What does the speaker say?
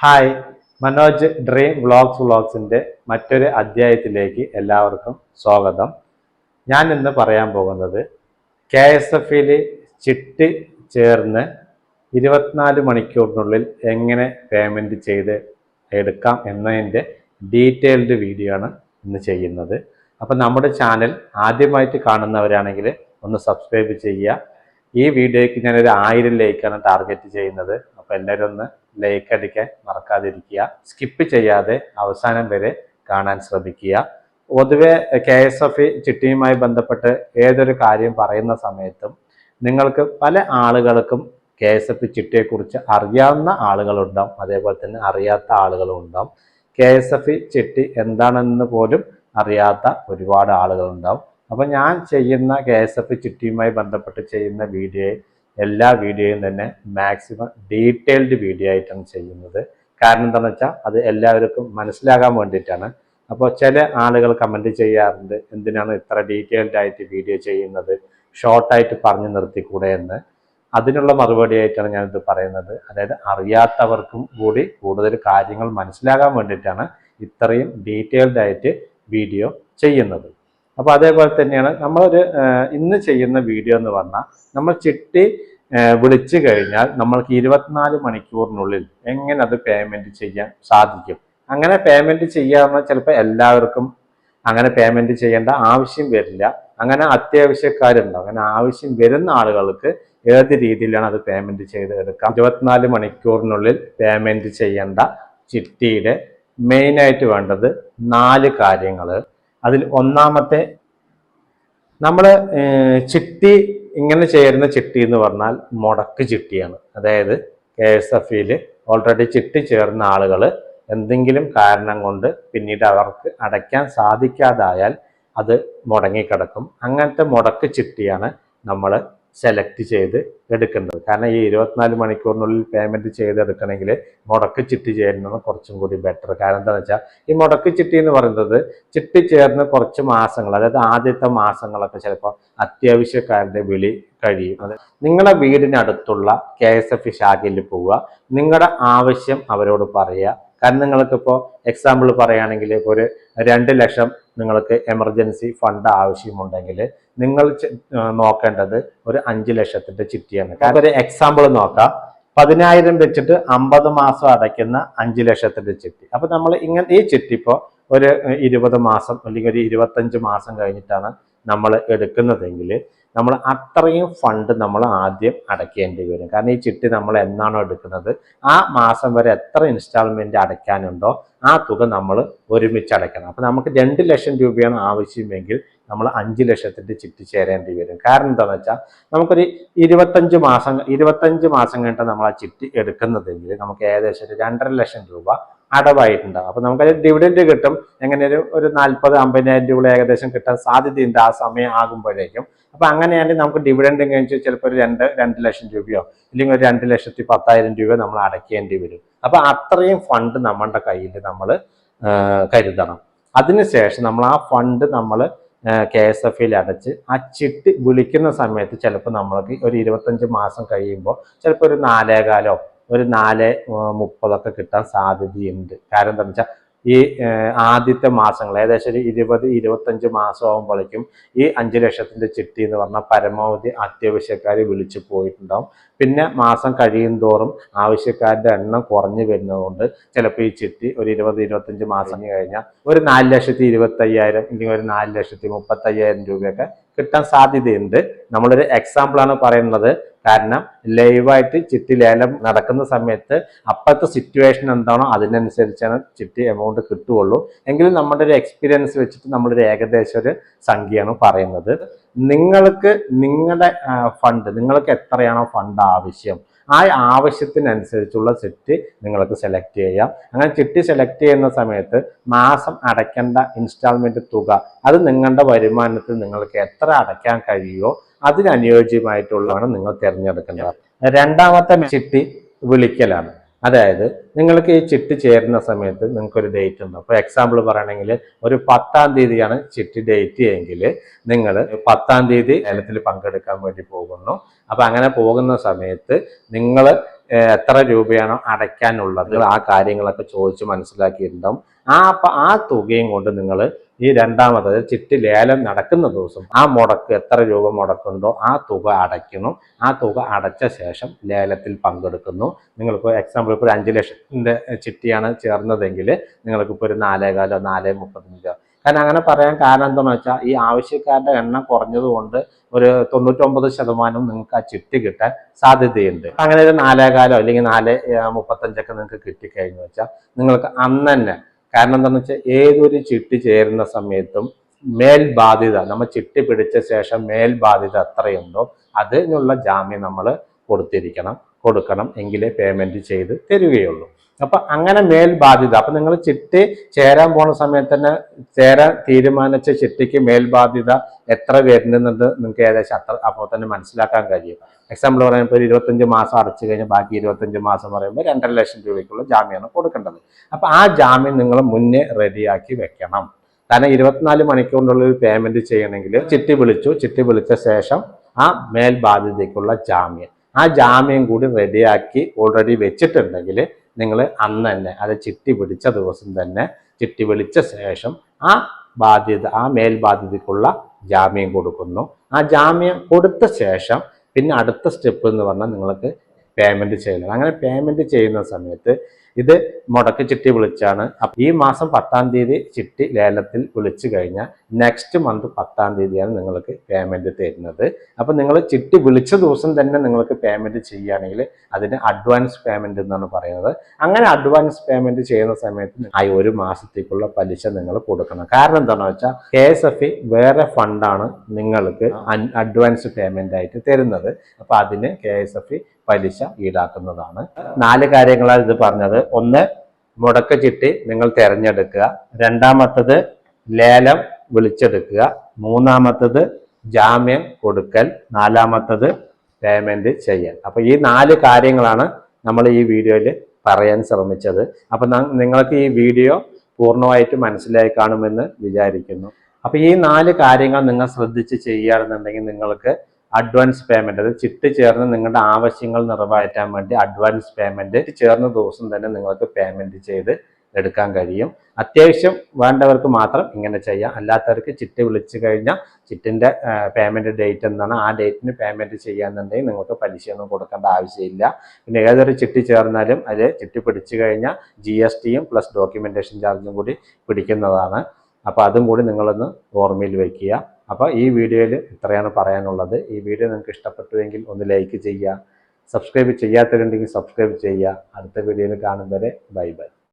Hi Manoj dream vlogs വ്ളോഗ്സിന്റെ മറ്റൊരു അധ്യായത്തിലേക്ക് എല്ലാവർക്കും സ്വാഗതം. ഞാൻ ഇന്ന് പറയാൻ പോകുന്നത് കെ എസ് എഫിൽ ചിട്ടി ചേർന്ന് ഇരുപത്തിനാല് മണിക്കൂറിനുള്ളിൽ എങ്ങനെ പേയ്മെന്റ് ചെയ്ത് എടുക്കാം എന്നതിന്റെ ഡീറ്റെയിൽഡ് വീഡിയോ ആണ് ഇന്ന് ചെയ്യുന്നത്. അപ്പം നമ്മുടെ ചാനൽ ആദ്യമായിട്ട് കാണുന്നവരാണെങ്കിൽ ഒന്ന് സബ്സ്ക്രൈബ് ചെയ്യുക. ഈ വീഡിയോയ്ക്ക് ഞാനൊരു ആയിരം ലൈക്കാണ് ടാർഗറ്റ് ചെയ്യുന്നത്. അപ്പോൾ എല്ലാവരും ഒന്ന് ലൈക്ക് അടിക്കാൻ മറക്കാതിരിക്കുക. സ്കിപ്പ് ചെയ്യാതെ അവസാനം വരെ കാണാൻ ശ്രമിക്കുക. പൊതുവെ കെ എസ് എഫ് ചിട്ടിയുമായി ബന്ധപ്പെട്ട് ഏതൊരു കാര്യം പറയുന്ന സമയത്തും നിങ്ങൾക്ക് പല ആളുകൾക്കും കെ എസ് എഫ് ചിട്ടിയെക്കുറിച്ച് അറിയാവുന്ന ആളുകളുണ്ടാവും. അതേപോലെ തന്നെ അറിയാത്ത ആളുകളും ഉണ്ടാവും. കെ എസ് എഫ് ചിട്ടി എന്താണെന്ന് പോലും അറിയാത്ത ഒരുപാട് ആളുകളുണ്ടാവും. അപ്പം ഞാൻ ചെയ്യുന്ന കെ എസ് എഫ് ചിട്ടിയുമായി ബന്ധപ്പെട്ട് ചെയ്യുന്ന വീഡിയോ എല്ലാ വീഡിയോയും തന്നെ മാക്സിമം ഡീറ്റെയിൽഡ് വീഡിയോ ആയിട്ടാണ് ചെയ്യുന്നത്. കാരണം എന്താണെന്ന് വെച്ചാൽ അത് എല്ലാവർക്കും മനസ്സിലാകാൻ വേണ്ടിയിട്ടാണ്. അപ്പോൾ ചില ആളുകൾ കമന്റ് ചെയ്യാറുണ്ട് എന്തിനാണ് ഇത്ര ഡീറ്റെയിൽഡ് ആയിട്ട് വീഡിയോ ചെയ്യുന്നത്? ഷോർട്ടായിട്ട് പറഞ്ഞു നിർത്തിക്കൂടെ എന്ന്. അതിനുള്ള മറുപടി ആയിട്ടാണ് ഞാനിത് പറയുന്നത്. അതായത് അറിയാത്തവർക്കും കൂടി കൂടുതൽ കാര്യങ്ങൾ മനസ്സിലാകാൻ വേണ്ടിയിട്ടാണ് ഇത്രയും ഡീറ്റെയിൽഡ് ആയിട്ട് വീഡിയോ ചെയ്യുന്നത്. അപ്പോൾ അതേപോലെ തന്നെയാണ് നമ്മളൊരു ഇന്ന് ചെയ്യുന്ന വീഡിയോ എന്ന് പറഞ്ഞാൽ നമ്മൾ ചിട്ടി വിളിച്ചു കഴിഞ്ഞാൽ നമ്മൾക്ക് ഇരുപത്തിനാല് മണിക്കൂറിനുള്ളിൽ എങ്ങനെ അത് പേയ്മെന്റ് ചെയ്യാൻ സാധിക്കും. അങ്ങനെ പേയ്മെന്റ് ചെയ്യാമെന്ന് ചിലപ്പോൾ എല്ലാവർക്കും അങ്ങനെ പേയ്മെന്റ് ചെയ്യേണ്ട ആവശ്യം വരില്ല. അങ്ങനെ അത്യാവശ്യക്കാരുണ്ടാവും. അങ്ങനെ ആവശ്യം വരുന്ന ആളുകൾക്ക് ഏത് രീതിയിലാണ് അത് പേയ്മെന്റ് ചെയ്ത് എടുക്കാം? ഇരുപത്തിനാല് മണിക്കൂറിനുള്ളിൽ പേയ്മെന്റ് ചെയ്യേണ്ട ചിട്ടിയുടെ മെയിനായിട്ട് വേണ്ടത് നാല് കാര്യങ്ങൾ അതിൽ ഒന്നാമത്തെ നമ്മൾ ചിട്ടി ഇങ്ങനെ ചേരുന്ന ചിട്ടി എന്ന് പറഞ്ഞാൽ മുടക്ക് ചിട്ടിയാണ്. അതായത് കെ എസ് എഫ് ഇയിൽ ഓൾറെഡി ചിട്ടി ചേർന്ന ആളുകൾ എന്തെങ്കിലും കാരണം കൊണ്ട് പിന്നീട് അവർക്ക് അടയ്ക്കാൻ സാധിക്കാതായാൽ അത് മുടങ്ങിക്കിടക്കും. അങ്ങനത്തെ മുടക്ക് ചിട്ടിയാണ് നമ്മൾ സെലക്ട് ചെയ്ത് എടുക്കേണ്ടത്. കാരണം ഈ ഇരുപത്തിനാല് മണിക്കൂറിനുള്ളിൽ പേയ്മെന്റ് ചെയ്തെടുക്കണമെങ്കിൽ മുടക്ക് ചിട്ടി ചേരുന്നതാണ് കുറച്ചും കൂടി ബെറ്റർ കാരണം എന്താണെന്ന് വെച്ചാൽ ഈ മുടക്ക് ചിട്ടി എന്ന് പറയുന്നത് ചിട്ടി ചേർന്ന് കുറച്ച് മാസങ്ങൾ അതായത് ആദ്യത്തെ മാസങ്ങളൊക്കെ ചിലപ്പോൾ അത്യാവശ്യക്കാരുടെ വിളി കഴിയും. അത് നിങ്ങളുടെ വീടിനടുത്തുള്ള കെ എസ് എഫ് ശാഖയിൽ പോവുക. നിങ്ങളുടെ ആവശ്യം അവരോട് പറയുക. കാരണം നിങ്ങൾക്കിപ്പോൾ എക്സാമ്പിൾ പറയുകയാണെങ്കിൽ ഒരു രണ്ട് ലക്ഷം നിങ്ങൾക്ക് എമർജൻസി ഫണ്ട് ആവശ്യമുണ്ടെങ്കിൽ നിങ്ങൾ നോക്കേണ്ടത് ഒരു അഞ്ച് ലക്ഷത്തിന്റെ ചിട്ടിയാണ്. കാരണം ഒരു എക്സാമ്പിൾ നോക്കാം. പതിനായിരം വെച്ചിട്ട് അമ്പത് മാസം അടയ്ക്കുന്ന അഞ്ച് ലക്ഷത്തിന്റെ ചിട്ടി. അപ്പൊ നമ്മൾ ഇങ്ങനെ ഈ ചിട്ടി ഇപ്പോൾ ഒരു ഇരുപത് മാസം അല്ലെങ്കിൽ ഒരു ഇരുപത്തഞ്ച് മാസം കഴിഞ്ഞിട്ടാണ് നമ്മൾ എടുക്കുന്നതെങ്കിൽ നമ്മൾ അത്രയും ഫണ്ട് നമ്മൾ ആദ്യം അടയ്ക്കേണ്ടി വരും. കാരണം ഈ ചിട്ടി നമ്മൾ എന്നാണോ എടുക്കുന്നത്? ആ മാസം വരെ എത്ര ഇൻസ്റ്റാൾമെന്റ് അടയ്ക്കാനുണ്ടോ ആ തുക നമ്മൾ ഒരുമിച്ച് അടയ്ക്കണം. അപ്പോൾ നമുക്ക് രണ്ട് ലക്ഷം രൂപയാണ് ആവശ്യമെങ്കിൽ നമ്മൾ അഞ്ച് ലക്ഷത്തിന്റെ ചിട്ടി ചേരേണ്ടി വരും. കാരണം എന്താണെന്ന് വെച്ചാൽ നമുക്കൊരു ഇരുപത്തഞ്ച് മാസം ഇരുപത്തഞ്ച് മാസം കഴിഞ്ഞിട്ട് നമ്മൾ ആ ചിട്ടി എടുക്കുന്നതെങ്കിൽ നമുക്ക് ഏകദേശം ഒരു രണ്ടര ലക്ഷം രൂപ അടവായിട്ടുണ്ടാവും. അപ്പൊ നമുക്കത് ഡിവിഡൻഡ് കിട്ടും. എങ്ങനെ ഒരു ഒരു നാൽപ്പത് അമ്പതിനായിരം രൂപ ഏകദേശം കിട്ടാൻ സാധ്യതയുണ്ട് ആ സമയം ആകുമ്പോഴേക്കും. അപ്പൊ അങ്ങനെയാണെങ്കിൽ നമുക്ക് ഡിവിഡൻഡ് കഴിച്ച് ചിലപ്പോൾ ഒരു രണ്ട് രണ്ട് ലക്ഷം രൂപയോ ഇല്ലെങ്കിൽ ഒരു രണ്ട് ലക്ഷത്തി പത്തായിരം രൂപയോ നമ്മൾ അടയ്ക്കേണ്ടി വരും. അപ്പൊ അത്രയും ഫണ്ട് നമ്മളുടെ കയ്യിൽ നമ്മൾ കരുതണം. അതിനുശേഷം നമ്മൾ ആ ഫണ്ട് നമ്മൾ കെ എസ് എഫ് ഐയിൽ അടച്ച് ആ ചിട്ടി വിളിക്കുന്ന സമയത്ത് ചിലപ്പോൾ നമ്മൾക്ക് ഒരു ഇരുപത്തഞ്ച് മാസം കഴിയുമ്പോൾ ചിലപ്പോൾ ഒരു നാലേകാലോ ഒരു നാല് മുപ്പതൊക്കെ കിട്ടാൻ സാധ്യതയുണ്ട്. കാരണം എന്താണെന്ന് വെച്ചാൽ ഈ ആദ്യത്തെ മാസങ്ങൾ ഏകദേശം ഒരു ഇരുപത് ഇരുപത്തഞ്ച് മാസം ആകുമ്പോഴേക്കും ഈ അഞ്ച് ലക്ഷത്തിന്റെ ചിട്ടി എന്ന് പറഞ്ഞാൽ പരമാവധി അത്യാവശ്യക്കാർ വിളിച്ചു പോയിട്ടുണ്ടാവും. പിന്നെ മാസം കഴിയും തോറും ആവശ്യക്കാരുടെ എണ്ണം കുറഞ്ഞു വരുന്നതുകൊണ്ട് ചിലപ്പോൾ ഈ ചിട്ടി ഒരു ഇരുപത് ഇരുപത്തഞ്ച് മാസം കഴിഞ്ഞാൽ ഒരു നാല് ലക്ഷത്തി ഇരുപത്തയ്യായിരം ഇല്ലെങ്കിൽ ഒരു നാല് ലക്ഷത്തി മുപ്പത്തയ്യായിരം രൂപയൊക്കെ കിട്ടാൻ സാധ്യതയുണ്ട്. നമ്മളൊരു എക്സാമ്പിൾ ആണ് പറയുന്നത്. കാരണം ലൈവായിട്ട് ചിട്ടി ലേലം നടക്കുന്ന സമയത്ത് അപ്പോഴത്തെ സിറ്റുവേഷൻ എന്താണോ അതിനനുസരിച്ചാണ് ചിട്ടി എമൗണ്ട് കിട്ടുകയുള്ളൂ. എങ്കിലും നമ്മുടെ ഒരു എക്സ്പീരിയൻസ് വെച്ചിട്ട് നമ്മളൊരു ഏകദേശം ഒരു സംഖ്യയാണ് പറയുന്നത്. നിങ്ങൾക്ക് നിങ്ങളുടെ ഫണ്ട് നിങ്ങൾക്ക് എത്രയാണോ ഫണ്ട് ആവശ്യം? ആ ആവശ്യത്തിനനുസരിച്ചുള്ള ചിട്ടി നിങ്ങൾക്ക് സെലക്ട് ചെയ്യാം. അങ്ങനെ ചിട്ടി സെലക്ട് ചെയ്യുന്ന സമയത്ത് മാസം അടയ്ക്കേണ്ട ഇൻസ്റ്റാൾമെന്റ് തുക അത് നിങ്ങളുടെ വരുമാനത്തിൽ നിങ്ങൾക്ക് എത്ര അടയ്ക്കാൻ കഴിയുമോ അതിനനുയോജ്യമായിട്ടുള്ളതാണ് നിങ്ങൾ തിരഞ്ഞെടുക്കേണ്ടത്. രണ്ടാമത്തെ ചിട്ടി വിളിക്കലാണ്. അതായത് നിങ്ങൾക്ക് ഈ ചിട്ടി ചേരുന്ന സമയത്ത് നിങ്ങൾക്ക് ഒരു ഡേറ്റ് ഉണ്ട്. അപ്പോൾ എക്സാമ്പിൾ പറയുകയാണെങ്കിൽ ഒരു പത്താം തീയതിയാണ് ചിട്ടി ഡേറ്റ് എങ്കിൽ നിങ്ങൾ പത്താം തീയതി ലേലത്തിൽ പങ്കെടുക്കാൻ വേണ്ടി പോകുന്നു. അപ്പൊ അങ്ങനെ പോകുന്ന സമയത്ത് നിങ്ങൾ എത്ര രൂപയാണോ അടയ്ക്കാനുള്ളത് ആ കാര്യങ്ങളൊക്കെ ചോദിച്ച് മനസ്സിലാക്കിയിട്ടുണ്ടാവും. ആ ആ തുകയും കൊണ്ട് നിങ്ങൾ ഈ രണ്ടാമത് ചിട്ടി ലേലം നടക്കുന്ന ദിവസം ആ മുടക്ക് എത്ര രൂപ മുടക്കുണ്ടോ ആ തുക അടയ്ക്കുന്നു ആ തുക അടച്ച ശേഷം ലേലത്തിൽ പങ്കെടുക്കുന്നു. നിങ്ങൾക്ക് എക്സാമ്പിൾ ഇപ്പോൾ ഒരു അഞ്ച് ലക്ഷത്തിന്റെ ചിട്ടിയാണ് ചേർന്നതെങ്കിൽ നിങ്ങൾക്കിപ്പോൾ ഒരു നാലേകാലോ നാലേ മുപ്പത്തഞ്ചോ. കാരണം അങ്ങനെ പറയാൻ കാരണം എന്താണെന്ന് വെച്ചാൽ ഈ ആവശ്യക്കാരുടെ എണ്ണം കുറഞ്ഞതുകൊണ്ട് ഒരു തൊണ്ണൂറ്റൊമ്പത് ശതമാനം നിങ്ങൾക്ക് ആ ചിട്ടി കിട്ടാൻ സാധ്യതയുണ്ട്. അങ്ങനെ ഒരു നാലേകാലോ അല്ലെങ്കിൽ നാല് മുപ്പത്തഞ്ചൊക്കെ നിങ്ങൾക്ക് കിട്ടിക്കഴിഞ്ഞു വെച്ചാൽ നിങ്ങൾക്ക് അന്ന് തന്നെ കാരണം എന്താണെന്ന് വെച്ചാൽ ഏതൊരു ചിട്ടി ചേരുന്ന സമയത്തും മേൽ ബാധ്യത നമ്മൾ ചിട്ടി പിടിച്ച ശേഷം മേൽ ബാധ്യത എത്രയുണ്ടോ അതിനുള്ള ജാമ്യം നമ്മൾ കൊടുത്തിരിക്കണം കൊടുക്കണം എങ്കിലേ പേയ്മെന്റ് ചെയ്ത് തരികയുള്ളൂ. അപ്പൊ അങ്ങനെ മേൽ ബാധ്യത അപ്പൊ നിങ്ങൾ ചിട്ടി ചേരാൻ പോണ സമയത്ത് തന്നെ ചേരാൻ തീരുമാനിച്ച ചിട്ടിക്ക് മേൽ ബാധ്യത എത്ര വരുന്നുണ്ട് നിങ്ങൾക്ക് ഏകദേശം അത്ര അപ്പോൾ തന്നെ മനസ്സിലാക്കാൻ കഴിയും. എക്സാമ്പിൾ പറയുമ്പോൾ ഒരു ഇരുപത്തഞ്ച് മാസം അടച്ചു കഴിഞ്ഞാൽ ബാക്കി ഇരുപത്തഞ്ച് മാസം പറയുമ്പോൾ രണ്ടര ലക്ഷം രൂപയ്ക്കുള്ള ജാമ്യമാണ് കൊടുക്കേണ്ടത്. അപ്പോൾ ആ ജാമ്യം നിങ്ങൾ മുന്നേ റെഡിയാക്കി വെക്കണം. കാരണം ഇരുപത്തിനാല് മണിക്കൂറിനുള്ള ഒരു പേയ്മെന്റ് ചെയ്യണമെങ്കിൽ ചിട്ടി വിളിച്ചു ചിട്ടി വിളിച്ച ശേഷം ആ മേൽബാധ്യതയ്ക്കുള്ള ജാമ്യം. ആ ജാമ്യം കൂടി റെഡിയാക്കി ഓൾറെഡി വെച്ചിട്ടുണ്ടെങ്കിൽ നിങ്ങൾ അന്ന് തന്നെ അത് ചിട്ടി പിടിച്ച ദിവസം തന്നെ ചിട്ടി വിളിച്ച ശേഷം ആ ബാധ്യത ആ മേൽബാധ്യതയ്ക്കുള്ള ജാമ്യം കൊടുക്കുന്നു. ആ ജാമ്യം കൊടുത്ത ശേഷം പിന്നെ അടുത്ത സ്റ്റെപ്പ് എന്ന് പറഞ്ഞാൽ നിങ്ങൾക്ക് പേയ്മെന്റ് ചെയ്യണം അങ്ങനെ പേയ്മെന്റ് ചെയ്യുന്ന സമയത്ത് ഇത് മുടക്ക് ചിട്ടി വിളിച്ചാണ്. ഈ മാസം പത്താം തീയതി ചിട്ടി ലേലത്തിൽ വിളിച്ചു കഴിഞ്ഞാൽ നെക്സ്റ്റ് മന്ത് പത്താം തീയതിയാണ് നിങ്ങൾക്ക് പേയ്മെന്റ് തരുന്നത്. അപ്പൊ നിങ്ങൾ ചിട്ടി വിളിച്ച ദിവസം തന്നെ നിങ്ങൾക്ക് പേയ്മെന്റ് ചെയ്യുകയാണെങ്കിൽ അതിന് അഡ്വാൻസ് പേയ്മെന്റ് എന്നാണ് പറയുന്നത്. അങ്ങനെ അഡ്വാൻസ് പേയ്മെന്റ് ചെയ്യുന്ന സമയത്ത് ആ ഒരു മാസത്തേക്കുള്ള പലിശ നിങ്ങൾ കൊടുക്കണം. കാരണം എന്താണെന്ന് വെച്ചാൽ കെ എസ് എഫ് വേറെ ഫണ്ടാണ് നിങ്ങൾക്ക് അഡ്വാൻസ് പേയ്മെന്റ് ആയിട്ട് തരുന്നത്. അപ്പൊ അതിന് കെ എസ് എഫ് പലിശ ഈടാക്കുന്നതാണ്. നാല് കാര്യങ്ങളാണ് ഇത് പറഞ്ഞത്. ഒന്ന് മുടക്ക ചിട്ടി നിങ്ങൾ തിരഞ്ഞെടുക്കുക. രണ്ടാമത്തത് ലേലം വിളിച്ചെടുക്കുക. മൂന്നാമത്തത് ജാമ്യം കൊടുക്കൽ. നാലാമത്തത് പേയ്മെന്റ് ചെയ്യൽ. അപ്പോൾ ഈ നാല് കാര്യങ്ങളാണ് നമ്മൾ ഈ വീഡിയോയിൽ പറയാൻ ശ്രമിച്ചത്. അപ്പൊ നിങ്ങൾക്ക് ഈ വീഡിയോ പൂർണമായിട്ട് മനസ്സിലായി കാണുമെന്ന് വിചാരിക്കുന്നു. അപ്പൊ ഈ നാല് കാര്യങ്ങൾ നിങ്ങൾ ശ്രദ്ധിച്ച് ചെയ്യുകയാണെന്നുണ്ടെങ്കിൽ നിങ്ങൾക്ക് അഡ്വാൻസ് പേയ്മെന്റ് അത് ചിട്ടി ചേർന്ന് നിങ്ങളുടെ ആവശ്യങ്ങൾ നിറവേറ്റാൻ വേണ്ടി അഡ്വാൻസ് പേയ്മെന്റ് ചേർന്ന ദിവസം തന്നെ നിങ്ങൾക്ക് പേയ്മെന്റ് ചെയ്ത് എടുക്കാൻ കഴിയും. അത്യാവശ്യം വേണ്ടവർക്ക് മാത്രം ഇങ്ങനെ ചെയ്യാം. അല്ലാത്തവർക്ക് ചിട്ടി വിളിച്ചു കഴിഞ്ഞാൽ ചിട്ടിന്റെ പേയ്മെന്റ് ഡേറ്റ് എന്താണ് ആ ഡേറ്റിന് പേയ്മെന്റ് ചെയ്യാന്നുണ്ടെങ്കിൽ നിങ്ങൾക്ക് പലിശയൊന്നും കൊടുക്കേണ്ട ആവശ്യമില്ല. പിന്നെ ഏതൊരു ചിട്ടി ചേർന്നാലും അത് ചിട്ടി പിടിച്ചു കഴിഞ്ഞാൽ ജി എസ് ടിയും പ്ലസ് ഡോക്യുമെന്റേഷൻ ചാർജും കൂടി പിടിക്കുന്നതാണ്. അപ്പോൾ അതും കൂടി നിങ്ങളൊന്ന് ഓർമ്മയിൽ വയ്ക്കുക. അപ്പോൾ ഈ വീഡിയോയിൽ ഇത്രയാണ് പറയാനുള്ളത്. ഈ വീഡിയോ നിങ്ങൾക്ക് ഇഷ്ടപ്പെട്ടുവെങ്കിൽ ഒന്ന് ലൈക്ക് ചെയ്യുക സബ്സ്ക്രൈബ് ചെയ്യാത്തവരുണ്ടെങ്കിൽ സബ്സ്ക്രൈബ് ചെയ്യുക. അടുത്ത വീഡിയോയിൽ കാണും വരെ. Bye bye.